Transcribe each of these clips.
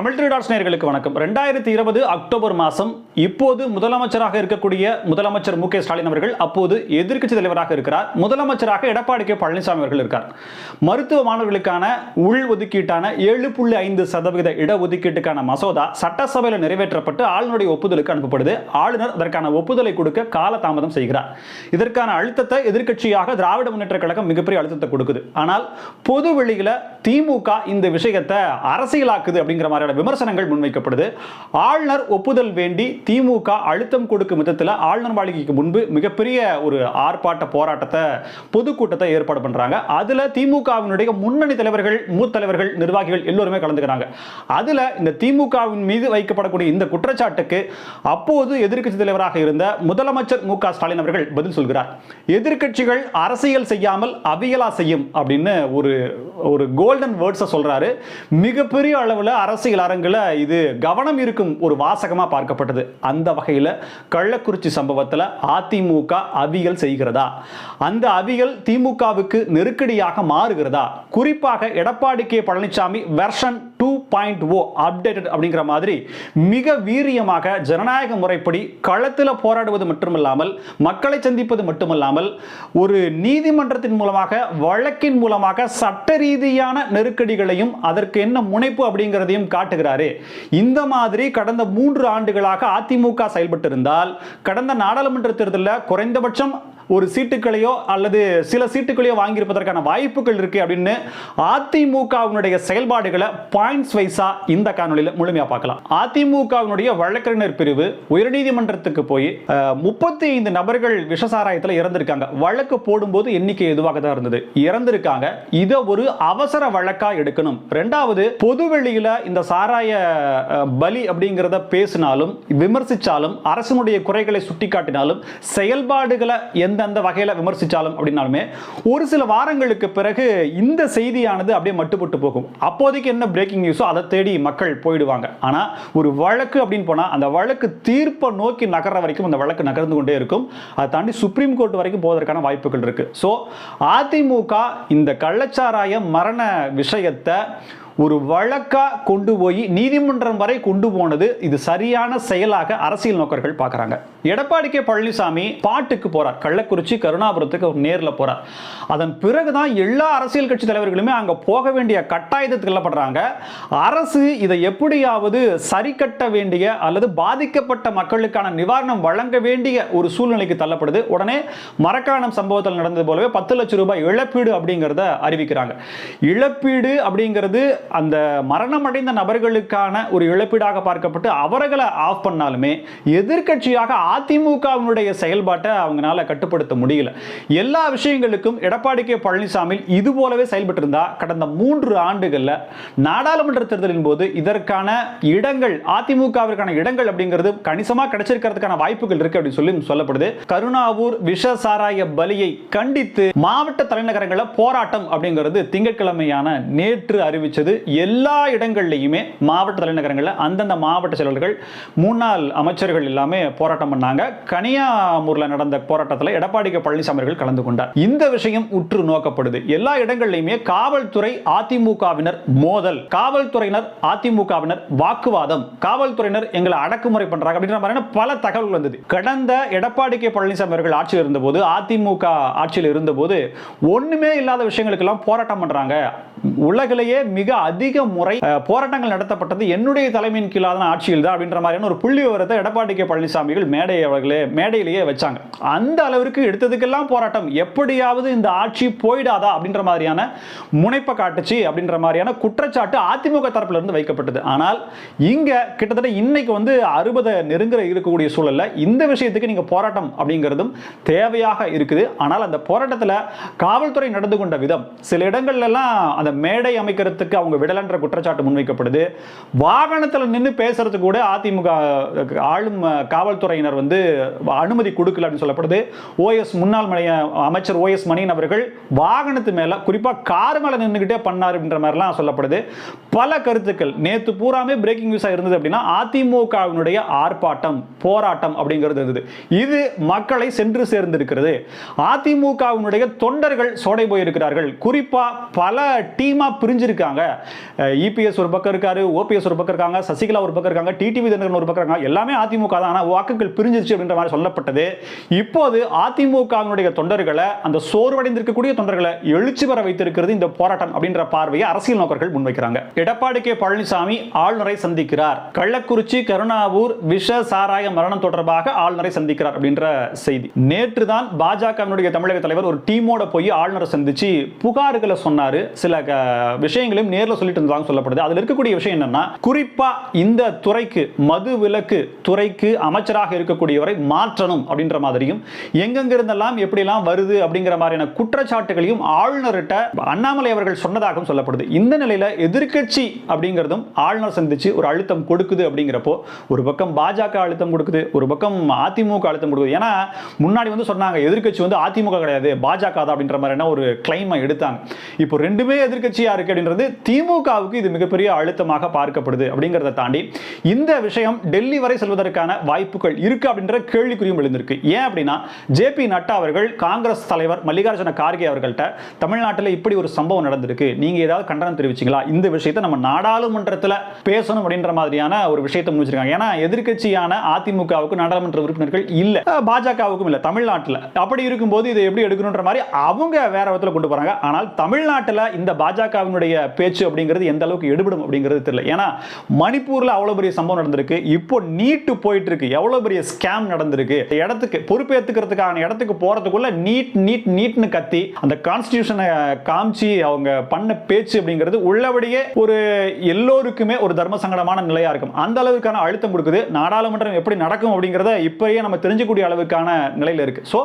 தமிழ் திருடார்ஸ் நேர்களுக்கு வணக்கம். ரெண்டாயிரத்தி இருபது அக்டோபர் மாதம் இப்போது முதலமைச்சராக இருக்கக்கூடிய முதலமைச்சர் மு ஸ்டாலின் அவர்கள் அப்போது எதிர்க்கட்சி தலைவராக இருக்கிறார். முதலமைச்சராக எடப்பாடி கே பழனிசாமி அவர்கள் இருக்கார். மருத்துவ மாணவர்களுக்கான உள் ஒதுக்கீட்டான ஏழு புள்ளி ஐந்து சதவீத இடஒதுக்கீட்டுக்கான மசோதா சட்டசபையில் நிறைவேற்றப்பட்டு ஆளுநருடைய ஒப்புதலுக்கு அனுப்பப்படுது. ஆளுநர் அதற்கான ஒப்புதலை கொடுக்க காலதாமதம் செய்கிறார். இதற்கான அழுத்தத்தை எதிர்க்கட்சியாக திராவிட முன்னேற்ற கழகம் மிகப்பெரிய அழுத்தத்தை கொடுக்குது. ஆனால் பொது வெளியில திமுக இந்த விஷயத்தை அரசியலாக்குது அப்படிங்கிற மாதிரி மாதிரியான விமர்சனங்கள் முன்வைக்கப்படுது. ஆளுநர் ஒப்புதல் வேண்டி திமுக அழுத்தம் கொடுக்கும் விதத்தில் ஆளுநர் மாளிகைக்கு முன்பு மிகப்பெரிய ஒரு ஆர்ப்பாட்ட போராட்டத்தை பொதுக்கூட்டத்தை ஏற்பாடு பண்றாங்க. அதுல திமுகவினுடைய முன்னணி தலைவர்கள் மூத்த தலைவர்கள் நிர்வாகிகள் எல்லோருமே கலந்துக்கிறாங்க. அதுல இந்த திமுகவின் மீது வைக்கப்படக்கூடிய இந்த குற்றச்சாட்டுக்கு அப்போது எதிர்க்கட்சி தலைவராக இருந்த முதலமைச்சர் மு ஸ்டாலின் அவர்கள் பதில் சொல்கிறார். எதிர்க்கட்சிகள் அரசியல் செய்யாமல் அவியலா செய்யும் அப்படின்னு ஒரு ஒரு கோல்டன் வேர்ட்ஸை சொல்றாரு. மிகப்பெரிய அளவில் அரசியல் அரங்கில் இது கவனம் இருக்கும் ஒரு வாசகமாக பார்க்கப்பட்டது. அந்த வகையில் கள்ளக்குறிச்சி சம்பவத்தில் அதிமுக அவிகள் செய்கிறதா? அந்த அவிகள் திமுகவுக்கு நெருக்கடியாக மாறுகிறதா? குறிப்பாக Edappadi K Palaniswami version two point O updated அப்படிங்கிற மாதிரி மிக வீரியமாக ஜனநாயக முறைப்படி களத்தில் போராடுவது மட்டுமல்லாமல் மக்களை சந்திப்பது மட்டுமல்லாமல் ஒரு நீதிமன்றத்தின் மூலமாக வழக்கின் மூலமாக சட்ட ரீதியான நெருக்கடிகளையும் அதற்கு என்ன முனைப்பு அப்படிங்கிறதையும் காட்டுகிறாரு. இந்த மாதிரி கடந்த மூன்று ஆண்டுகளாக அதிமுக செயல்பட்டு இருந்தால் கடந்த நாடாளுமன்ற தேர்தலில் குறைந்தபட்சம் ஒரு சீட்டுகளையோ அல்லது சில சீட்டுகளையோ வாங்கியிருப்பதற்கான வாய்ப்புகள் இருக்கு அப்படின்னு அதிமுகவினுடைய செயல்பாடுகளை பாயிண்ட்ஸ் வைஸா இந்த காணொலியில் முழுமையாக பார்க்கலாம். அதிமுகவினுடைய வழக்கறிஞர் பிரிவு உயர்நீதிமன்றத்துக்கு போய் முப்பத்தி ஐந்து நபர்கள் விஷசாராயத்தில் இறந்திருக்காங்க. வழக்கு போடும்போது எண்ணிக்கை எதுவாக தான் இருந்தது? இறந்திருக்காங்க. இதை ஒரு அவசர வழக்கா எடுக்கணும். ரெண்டாவது பொது வெளியில இந்த சாராய பலி அப்படிங்கிறத பேசினாலும் விமர்சிச்சாலும் அரசனுடைய குறைகளை சுட்டிக்காட்டினாலும் செயல்பாடுகளை எந்த எந்தெந்த வகையில் விமர்சித்தாலும் அப்படின்னாலுமே ஒரு சில வாரங்களுக்கு பிறகு இந்த செய்தியானது அப்படியே மட்டுப்பட்டு போகும். அப்போதைக்கு என்ன பிரேக்கிங் நியூஸோ அதை தேடி மக்கள் போயிடுவாங்க. ஆனால் ஒரு வழக்கு அப்படின்னு போனால் அந்த வழக்கு தீர்ப்பை நோக்கி நகர்ற வரைக்கும் அந்த வழக்கு நகர்ந்து கொண்டே இருக்கும். அதை தாண்டி சுப்ரீம் கோர்ட் வரைக்கும் போவதற்கான வாய்ப்புகள் இருக்கு. ஸோ அதிமுக இந்த கள்ளச்சாராய மரண விஷயத்தை ஒரு வழக்கா கொண்டு போய் நீதிமன்றம் வரை கொண்டு போனது இது சரியான செயலாக அரசியல் நோக்கர்கள் பார்க்கறாங்க. எடப்பாடி கே பழனிசாமி பாட்டுக்கு போறார். கள்ளக்குறிச்சி கருணாபுரத்துக்கு அவர் நேர்ல போறார். அதன் பிறகுதான் எல்லா அரசியல் கட்சி தலைவர்களுமே அங்க போக வேண்டிய கட்டாயத்துக்கு தள்ளப்படுறாங்க. அரசு இதை எப்படியாவது சரி கட்ட வேண்டிய அல்லது பாதிக்கப்பட்ட மக்களுக்கான நிவாரணம் வழங்க வேண்டிய ஒரு சூழ்நிலைக்கு தள்ளப்படுது. உடனே மரக்காணம் சம்பவத்தில் நடந்தது போலவே பத்து லட்சம் ரூபாய் இழப்பீடு அப்படிங்கிறத அறிவிக்கிறாங்க. இழப்பீடு அப்படிங்கிறது அந்த மரணமடைந்த நபர்களுக்கான ஒரு இழப்பீடாக பார்க்கப்பட்டு அவர்களை ஆஃப் பண்ணாலுமே எதிர்க்கட்சியாக அதிமுகவினுடைய செயல்பாட்டை அவங்களால கட்டுப்படுத்த முடியல. எல்லா விஷயங்களுக்கும் எடப்பாடி கே பழனிசாமி இது போலவே செயல்பட்டு இருந்தா கடந்த மூன்று ஆண்டுகளில் நாடாளுமன்ற தேர்தலின் போது இதற்கான இடங்கள் அதிமுகவிற்கான இடங்கள் அப்படிங்கிறது கணிசமாக கிடைச்சிருக்கிறதுக்கான வாய்ப்புகள் இருக்கு அப்படின்னு சொல்லி சொல்லப்படுது. கருணாவூர் விஷ சாராய பலியை கண்டித்து மாவட்ட தலைநகரங்களில் போராட்டம் அப்படிங்கிறது திங்கட்கிழமையான நேற்று அறிவிச்சது. எல்லா இடங்கள்லையுமே மாவட்ட தலைநகரங்களில் அந்தந்த மாவட்ட செயலர்கள் முன்னாள் அமைச்சர்கள் எல்லாமே போராட்டம் பண்ணாங்க கனியாமூர்ல நடந்த போராட்டத்தில் எடப்பாடி கே பழனிசாமி அவர்கள் கலந்து கொண்டார். இந்த விஷயம் உற்று நோக்கப்படுது. எல்லா இடங்கள்லையுமே காவல்துறை அதிமுகவினர் மோதல். காவல்துறையினர் அதிமுகவினர் வாக்குவாதம். காவல்துறையினர் எங்களை அடக்குமுறை பண்றாங்க அப்படின்ற மாதிரியான பல தகவல் வந்தது. கடந்த எடப்பாடி கே பழனிசாமி அவர்கள் ஆட்சியில் இருந்தபோது அதிமுக ஆட்சியில் இருந்தபோது ஒண்ணுமே இல்லாத விஷயங்களுக்கெல்லாம் போராட்டம் பண்றாங்க. உலகிலேயே மிக அதிக முறை போராட்டங்கள் நடத்தப்பட்டது என்னுடைய தலைமையின் கீழான ஆட்சியில் தான் அப்படின்ற மாதிரியான ஒரு புள்ளி விவரத்தை எடப்பாடி கே பழனிசாமிகள் மேடை அவர்களே மேடையிலேயே வச்சாங்க. அந்த அளவிற்கு எடுத்ததுக்கெல்லாம் போராட்டம். எப்படியாவது இந்த ஆட்சி போயிடாதா அப்படின்ற மாதிரியான முனைப்பை காட்டுச்சு அப்படின்ற மாதிரியான குற்றச்சாட்டு அதிமுக தரப்புல இருந்து வைக்கப்பட்டது. ஆனால் இங்க கிட்டத்தட்ட இன்னைக்கு வந்து அறுபதை நெருங்குற இருக்கக்கூடிய சூழல்ல இந்த விஷயத்துக்கு நீங்க போராட்டம் அப்படிங்கிறதும் தேவையாக இருக்குது. ஆனால் அந்த போராட்டத்தில் காவல்துறை நடந்து கொண்ட விதம் சில இடங்கள்லாம் அந்த மேடை அமைக்கிறதுக்கு அவங்க விடலன்ற குற்றச்சாட்டு முன்வைக்கப்படுது. வாகனத்தில் நின்று பேசுறது கூட அதிமுக ஆளும் காவல்துறையினர் வந்து அனுமதி கொடுக்கல அப்படின்னு சொல்லப்படுது. ஓஎஸ் முன்னாள் மலைய அமைச்சர் ஓஎஸ் மணியன் அவர்கள் வாகனத்து மேல குறிப்பாக கார் மேல நின்றுக்கிட்டே பண்ணார் அப்படின்ற மாதிரிலாம் சொல்லப்படுது. பல கருத்துக்கள். நேற்று பூராமே பிரேக்கிங் நியூஸாக இருந்தது அப்படின்னா அதிமுகவினுடைய ஆர்ப்பாட்டம் போராட்டம் அப்படிங்கிறது இருந்தது. இது மக்களை சென்று சேர்ந்திருக்கிறது. அதிமுகவினுடைய தொண்டர்கள் சோடை போயிருக்கிறார்கள். குறிப்பாக பல டீமா பிரிஞ்சிருக்காங்க. இபிஎஸ் ஒரு பக்கம் இருக்காரு ஓபிஎஸ் ஒரு பக்கம் இருக்காங்க சசிகலா ஒரு பக்கம் இருக்காங்க டிடிவி தினகரன் ஒரு பக்கம் இருக்காங்க. எல்லாமே அதிமுக தான். ஆனால் வாக்குகள் முடிஞ்சிருச்சு அப்படின்ற மாதிரி சொல்லப்பட்டது. இப்போது அதிமுகவினுடைய தொண்டர்களை அந்த சோர்வடைந்திருக்கக்கூடிய தொண்டர்களை எழுச்சி பெற வைத்திருக்கிறது இந்த போராட்டம் அப்படின்ற பார்வையை அரசியல் நோக்கர்கள் முன்வைக்கிறாங்க. எடப்பாடி கே. பழனிசாமி ஆளுநரை சந்திக்கிறார். கள்ளக்குறிச்சி கருணாவூர் விஷ சாராய மரணம் தொடர்பாக ஆளுநரை சந்திக்கிறார் அப்படின்ற செய்தி. நேற்று தான் பாஜகவினுடைய தமிழக தலைவர் ஒரு டீமோட போய் ஆளுநரை சந்திச்சு புகார்களை சொன்னாரு. சில விஷயங்களையும் நேரில் சொல்லிட்டு இருந்தாங்க சொல்லப்படுது. அதில் இருக்கக்கூடிய விஷயம் என்னன்னா குறிப்பா இந்த துறைக்கு மது விலக்கு துறைக்கு அமைச்சராக இருக்கக்கூடியவரை மாற்றணும் அப்படின்ற மாதிரியும் எங்கெங்கிருந்தெல்லாம் எப்படிலாம் வருது அப்படிங்கிற மாதிரியான குற்றச்சாட்டுகளையும் ஆளுநர்கிட்ட அண்ணாமலை அவர்கள் சொன்னதாகவும் சொல்லப்படுது. இந்த நிலையில் எதிர்கட்சி அப்படிங்கிறதும் ஆளுநர் சந்திச்சு ஒரு அழுத்தம் கொடுக்குது அப்படிங்கிறப்போ ஒரு பக்கம் பாஜக அழுத்தம் கொடுக்குது ஒரு பக்கம் அதிமுக அழுத்தம் கொடுக்குது. ஏன்னா முன்னாடி வந்து சொன்னாங்க எதிர்கட்சி வந்து அதிமுக கிடையாது பாஜக தான் அப்படின்ற மாதிரியான ஒரு கிளைமை எடுத்தாங்க. இப்போ ரெண்டுமே எதிர்கட்சியாக இருக்கு அப்படின்றது திமுகவுக்கு இது மிகப்பெரிய அழுத்தமாக பார்க்கப்படுது அப்படிங்கிறத தாண்டி இந்த விஷயம் டெல்லி வரை செல்வதற்கான வாய்ப்புகள் இருக்கு அப்படின்ற கேள்விக்குறியும் எழுந்திருக்கு. ஏன் அப்படின்னா ஜேபி நட்டா அவர்கள் காங்கிரஸ் தலைவர் மல்லிகார்ஜுன கார்கே அவர்கள்ட்ட தமிழ்நாட்டில் இப்படி ஒரு சம்பவம் நடந்திருக்கு. நீங்க ஏதாவது கண்டனம் தெரிவிச்சிங்களா? இந்த விஷயத்தை நம்ம நாடாளுமன்றத்தில் பேசணும் அப்படின்ற மாதிரியான ஒரு விஷயத்தை முடிச்சிருக்காங்க ஏன்னா எதிர்கட்சியான அதிமுகவுக்கு நாடாளுமன்ற உறுப்பினர்கள் இல்லை. பாஜகவுக்கும் இல்லை தமிழ்நாட்டில். அப்படி இருக்கும்போது இதை எப்படி எடுக்கணுன்ற மாதிரி அவங்க வேற விதத்தில் கொண்டு போறாங்க. ஆனால் தமிழ்நாட்டில் இந்த பாஜகவினுடைய பேச்சு அப்படிங்கிறது எந்த அளவுக்கு எடுபடும் அப்படிங்கிறது தெரியல. ஏன்னா மணிப்பூரில் அவ்வளோ பெரிய சம்பவம் நடந்திருக்கு. இப்போ நீட்டு போயிட்டு இருக்கு. எவ்வளோ பெரிய ஸ்கேம் நடந்திருக்கு. இடத்துக்கு பொறுப்பேற்றுக்கிறதுக்கான இடத்துக்கு போறதுக்குள்ள நீட் நீட் நீட்னு கத்தி அந்த கான்ஸ்டிடியூஷனை காமிச்சு அவங்க பண்ண பேச்சு அப்படிங்கிறது உள்ளபடியே ஒரு எல்லோருக்குமே ஒரு தர்ம சங்கடமான நிலையாக இருக்கும். அந்த அளவுக்கான அழுத்தம் கொடுக்குது. நாடாளுமன்றம் எப்படி நடக்கும் அப்படிங்கிறத இப்பயே நம்ம தெரிஞ்சுக்கூடிய அளவுக்கான நிலையில் இருக்கு. ஸோ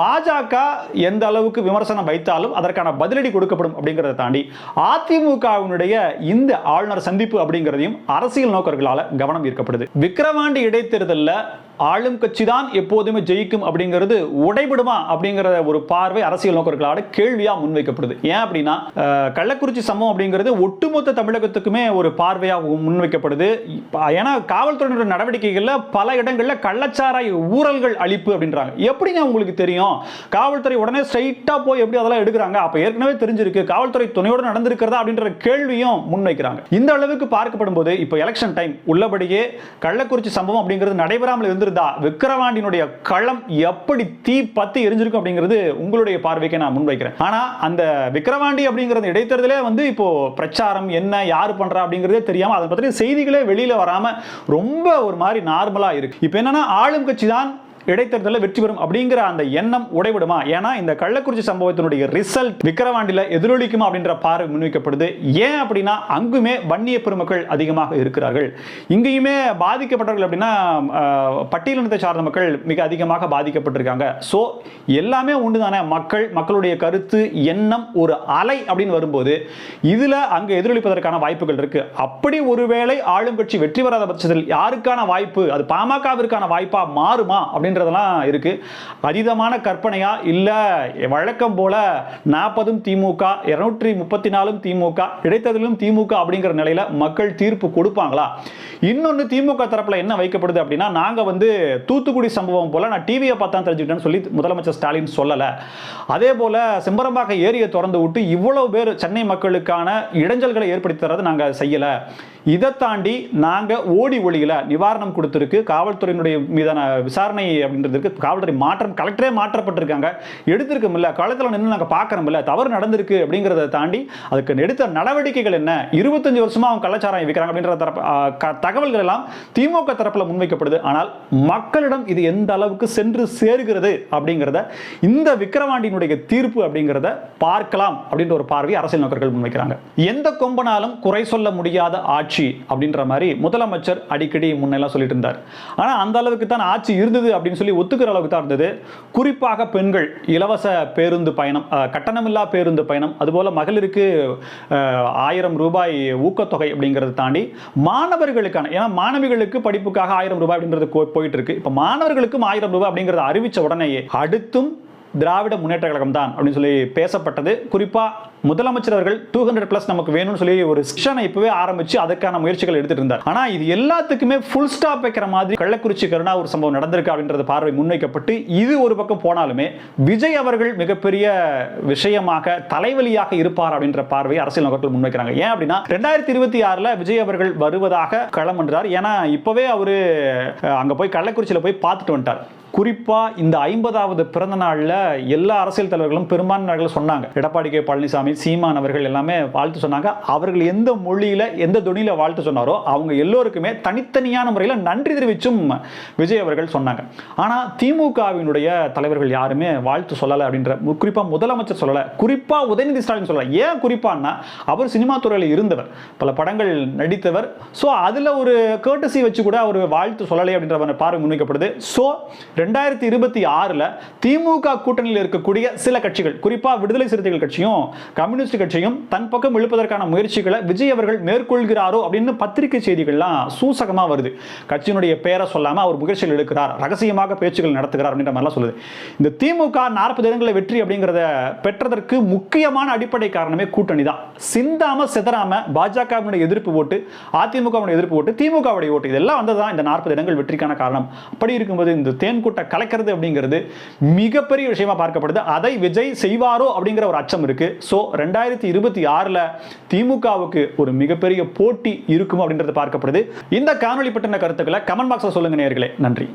பாஜக எந்த அளவுக்கு விமர்சனம் வைத்தாலும் அதற்கான பதிலடி கொடுக்கப்படும் அப்படிங்கிறத தாண்டி அதிமுகவினுடைய இந்த ஆளுநர் சந்திப்பு அப்படிங்கிறதையும் அரசியல் நோக்கர்களால் கவனம் ஈர்க்கப்படுது. விக்கிரவாண்டி இடைத்தேர்தலில் ஆளும் கட்சி தான் எப்போதுமே ஜெயிக்கும் அப்படிங்கிறது உடைபடுமா அப்படிங்கிற ஒரு பார்வை அரசியல் நோக்கர்களால கேள்வியா முன்வைக்கப்படுது. ஏன் அப்படின்னா கள்ளக்குறிச்சி சம்பவம் அப்படிங்கிறது ஒட்டுமொத்த தமிழகத்துக்குமே ஒரு பார்வையா முன்வைக்கப்படுது. ஏன்னா காவல்துறையினுடைய நடவடிக்கைகளில் பல இடங்கள்ல கள்ளச்சாராய ஊழல்கள் அளிப்பு அப்படின்றாங்க. எப்படிங்க உங்களுக்கு தெரியும்? காவல்துறை உடனே ஸ்ட்ரைட்டாக போய் எப்படி அதெல்லாம் எடுக்கிறாங்க? அப்போ ஏற்கனவே தெரிஞ்சிருக்கு காவல்துறை துணையோடு நடந்திருக்கிறதா அப்படின்ற கேள்வியும் முன்வைக்கிறாங்க. இந்த அளவுக்கு பார்க்கப்படும் போது இப்போ எலெக்ஷன் டைம் உள்ளபடியே கள்ளக்குறிச்சி சம்பவம் அப்படிங்கிறது நடைபெறாமல் வந்திருந்தா விக்கிரவாண்டினுடைய களம் எப்படி தீ பத்தி எரிஞ்சிருக்கும் அப்படிங்கிறது உங்களுடைய பார்வைக்கு நான் முன்வைக்கிறேன். ஆனா அந்த விக்கிரவாண்டி அப்படிங்கிறது இடைத்தேர்தலே வந்து இப்போ பிரச்சாரம் என்ன யார் பண்றா அப்படிங்கிறதே தெரியாம அதை பத்தி செய்திகளே வெளியில வராம ரொம்ப ஒரு மாதிரி நார்மலா இருக்கு. இப்போ என்னன்னா ஆளும் கட்சி தான் இடைத்தேர்தலில் வெற்றி பெறும் அப்படிங்கிற அந்த எண்ணம் உடைவிடுமா? ஏன்னா இந்த கள்ளக்குறிச்சி சம்பவத்தினுடைய ரிசல்ட் விக்கிரவாண்டியில் எதிரொலிக்குமா அப்படின்ற பார்வை முன்வைக்கப்படுது. ஏன் அப்படின்னா அங்குமே வன்னிய பெருமக்கள் அதிகமாக இருக்கிறார்கள். இங்கேயுமே பாதிக்கப்பட்டவர்கள் அப்படின்னா பட்டியலினத்தை சார்ந்த மக்கள் மிக அதிகமாக பாதிக்கப்பட்டிருக்காங்க. ஸோ எல்லாமே உண்டு தானே மக்கள் மக்களுடைய கருத்து எண்ணம் ஒரு அலை அப்படின்னு வரும்போது இதில் அங்கே எதிரொலிப்பதற்கான வாய்ப்புகள் இருக்கு. அப்படி ஒருவேளை ஆளும் கட்சி வெற்றி பெறாத பட்சத்தில் யாருக்கான வாய்ப்பு? அது பாமகவிற்கான வாய்ப்பா மாறுமா அப்படின்னு அப்படின்றதெல்லாம் இருக்கு. அதீதமான கற்பனையா? இல்ல வழக்கம் போல நாற்பதும் திமுக இருநூற்றி முப்பத்தி நாலும் திமுக கிடைத்ததிலும் திமுக அப்படிங்கிற நிலையில மக்கள் தீர்ப்பு கொடுப்பாங்களா? இன்னொன்னு திமுக தரப்புல என்ன வைக்கப்படுது அப்படின்னா நாங்க வந்து தூத்துக்குடி சம்பவம் போல நான் டிவியை பார்த்தா தெரிஞ்சுக்கிட்டேன்னு சொல்லி முதலமைச்சர் ஸ்டாலின் சொல்லல. அதே போல செம்பரம்பாக்கம் ஏரியை திறந்து விட்டு இவ்வளவு பேர் சென்னை மக்களுக்கான இடைஞ்சல்களை ஏற்படுத்தி தரது நாங்க செய்யலை. இதை தாண்டி நாங்கள் ஓடி ஒளியில் நிவாரணம் கொடுத்துருக்கு. காவல்துறையினுடைய மீதான விசாரணை அப்படின்றதுக்கு காவல்துறை மாற்றம் கலெக்டரே மாற்றப்பட்டிருக்காங்க. எடுத்திருக்கோம் இல்ல களத்தில் நின்று நாங்கள் பார்க்கறோம் தவறு நடந்திருக்கு அப்படிங்கிறத தாண்டி அதுக்கு எடுத்த நடவடிக்கைகள் என்ன? இருபத்தஞ்சு வருஷமாக அவங்க கலாச்சாரம் விற்கிறாங்க அப்படின்ற தரப்பு தகவல்கள் எல்லாம் திமுக தரப்பில் முன்வைக்கப்படுது. ஆனால் மக்களிடம் இது எந்த அளவுக்கு சென்று சேர்கிறது அப்படிங்கிறத இந்த விக்கிரவாண்டியினுடைய தீர்ப்பு அப்படிங்கிறத பார்க்கலாம் அப்படின்ற ஒரு பார்வை அரசியல் நோக்கர்கள் முன்வைக்கிறாங்க. எந்த கொம்பனாலும் குறை சொல்ல முடியாத ஆட்சி ஆட்சி அப்படின்ற மாதிரி முதலமைச்சர் அடிக்கடி முன்னெல்லாம் சொல்லிட்டு இருந்தார். ஆனால் அந்த அளவுக்கு தான் ஆட்சி இருந்தது அப்படின்னு சொல்லி ஒத்துக்கிற அளவுக்கு தான் இருந்தது. குறிப்பாக பெண்கள் இலவச பேருந்து பயணம் கட்டணமில்லா பேருந்து பயணம் அதுபோல் மகளிருக்கு ஆயிரம் ரூபாய் ஊக்கத்தொகை அப்படிங்கிறத தாண்டி மாணவர்களுக்கான ஏன்னா மாணவிகளுக்கு படிப்புக்காக ஆயிரம் ரூபாய் அப்படின்றது கோ- போயிட்டு இருக்கு இப்போ மாணவர்களுக்கும் ஆயிரம் ரூபாய் அப்படிங்கிறத அறிவித்த உடனேயே அடுத்தும் திராவிட முன்னேற்ற கழகம் தான் அப்படின்னு சொல்லி பேசப்பட்டது. குறிப்பாக முதலமைச்சர் அவர்கள் டூ ஹண்ட்ரட் பிளஸ் நமக்கு வேணும்னு சொல்லி ஒரு செஷனை இப்பவே ஆரம்பிச்சு அதுக்கான முயற்சிகள் எடுத்துட்டு இருந்தார். ஆனா இது எல்லாத்துக்குமே ஃபுல் ஸ்டாப் வைக்கிற மாதிரி கள்ளக்குறிச்சி கருணா ஒரு சம்பவம் நடந்திருக்கு அப்படின்றது பார்வை முன்வைக்கப்பட்டு இது ஒரு பக்கம் போனாலுமே விஜய் அவர்கள் மிகப்பெரிய விஷயமாக தலைவலியாக இருப்பார் அப்படின்ற பார்வை அரசியல் நோக்கத்தில் முன்வைக்கிறாங்க. ஏன் அப்படின்னா ரெண்டாயிரத்தி இருபத்தி ஆறுல விஜய் அவர்கள் வருவதாக களம் என்றார் ஏன்னா இப்பவே அவரு அங்க போய் கள்ளக்குறிச்சியில போய் பார்த்துட்டு வந்துட்டார். குறிப்பா இந்த ஐம்பதாவது பிறந்த நாள்ல எல்லா அரசியல் தலைவர்களும் பெரும்பான்மையினர்கள் சொன்னாங்க. எடப்பாடி கே பழனிசாமி சீமான் அவர்கள் எல்லாமே வாழ்த்து சொன்னாங்க. அவர்கள் எந்த மொழியில் எந்த துணியில் வாழ்த்து சொன்னாரோ அவங்க எல்லோருக்குமே தனித்தனியான முறையில் நன்றி தெரிவிச்சும் விஜய் அவர்கள் சொன்னாங்க. ஆனால் திமுகவினுடைய தலைவர்கள் யாருமே வாழ்த்து சொல்லலை அப்படின்ற குறிப்பாக முதலமைச்சர் சொல்லலை. குறிப்பாக உதயநிதி ஸ்டாலின் சொல்லலை. ஏன் குறிப்பான்னா அவர் சினிமா துறையில் இருந்தவர். பல படங்கள் நடித்தவர். ஸோ அதில் ஒரு கேட்டசி வச்சு கூட அவர் வாழ்த்து சொல்லலை அப்படின்ற பார்வை முன்வைக்கப்படுது. ஸோ ரெண்டாயிரத்தி இருபத்தி ஆறில் திமுக கூட்டணியில் இருக்கக்கூடிய சில கட்சிகள் குறிப்பாக விடுதலை சிறுத்தைகள் கட்சியும் கம்யூனிஸ்ட் கட்சியும் தன் பக்கம் இழுப்பதற்கான முயற்சிகளை விஜய் அவர்கள் மேற்கொள்கிறாரோ அப்படின்னு பத்திரிகை செய்திகள்லாம் சூசகமாக வருது. கட்சியினுடைய பேரை சொல்லாமல் அவர் முயற்சிகள் எடுக்கிறார் ரகசியமாக பேச்சுகள் நடத்துகிறார் அப்படின்ற மாதிரிலாம் சொல்லுது. இந்த திமுக நாற்பது இடங்களில் வெற்றி அப்படிங்கிறத பெற்றதற்கு முக்கியமான அடிப்படை காரணமே கூட்டணி தான். சிந்தாமல் சிதறாமல் பாஜகவினுடைய எதிர்ப்பு ஓட்டு அதிமுகவுடைய எதிர்ப்பு ஓட்டு திமுகவுடைய ஓட்டு இதெல்லாம் வந்ததுதான் இந்த நாற்பது இடங்கள் வெற்றிக்கான காரணம். அப்படி இருக்கும்போது இந்த தேன்கூட்டை கலக்கிறது அப்படிங்கிறது மிகப்பெரிய விஷயமா பார்க்கப்படுது. அதை விஜய் செய்வாரோ அப்படிங்கிற ஒரு அச்சம் இருக்கு. ஸோ ரெண்டாயிரத்தி இருபத்தி ஆறுல திமுகவுக்கு ஒரு மிகப்பெரிய போட்டி இருக்கும் அப்படின்றது பார்க்கப்படுது. இந்த காணொலி பற்றின கருத்துக்களை கமெண்ட் பாக்ஸில் சொல்லுங்க நேர்களே நன்றி.